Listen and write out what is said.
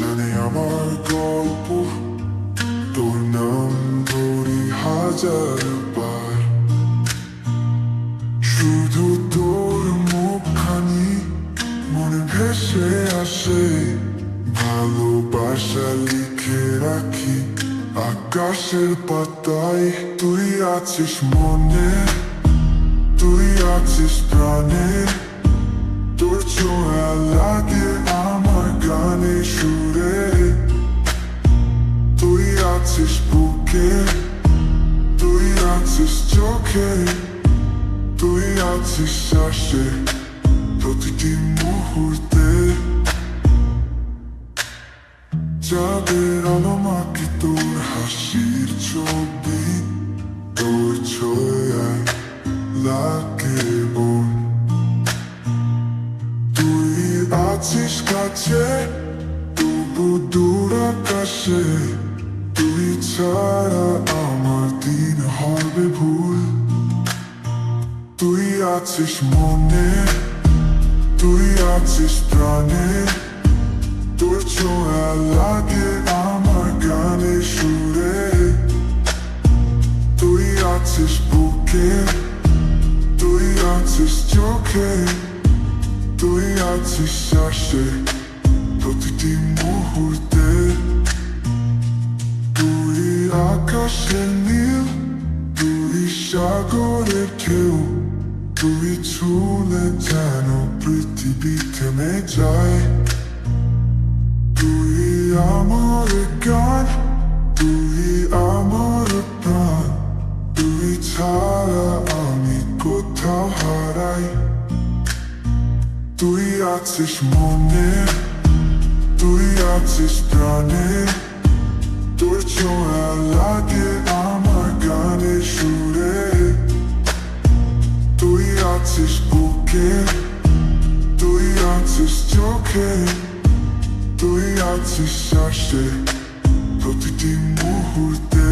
জানে আমার গল্প। তোর নাম ধরি হাজার বার। শুধু তোর মুখখানি মনে ভেসে আসে। ভালোবাসা লিখে রাখি আকাশের পাতায়। তুই আছিস মনে, তুই আছিস প্রাণে। তোর ছোঁয়া লাগে আমার গানে শুরু আছিস বুকে তুই আছিস চোখে তুই আছিস শ্বাসে প্রতিটি মুহূর্তে যাবে রণমাকে তোর হাসির ছবি, তোর ছোঁয়ায় লাগে মন। তুই আছিস কাছে, তবু দূর আকাশে। ছাড়া আমার দিন হবে ভুল। তুই আছিস মনে, তুই আছিস প্রাণে। তোর ছোঁয়া লাগে আমার গানে সুরে। তুই আছিস বুকে, তুই আছিস চোখে। তুই আছিস শ্বাসে প্রতিটি মুহূর্তে আকাশের নীল তুই সাগরের ঢেউ। তুই ছুলে যেন পৃথিবী থেমে যায়। তুই আমার গান তুই আমার প্রাণ। তুই ছাড়া আমি কোথাও হারাই। তুই আছিস মনে তুই আছিস প্রাণে ছোঁয়া লাগে আমার গানে সুরে। তুই আছিস বুকে, তুই আছিস চোখে, তুই আছিস শ্বাসে। প্রতিটি মুহূর্তে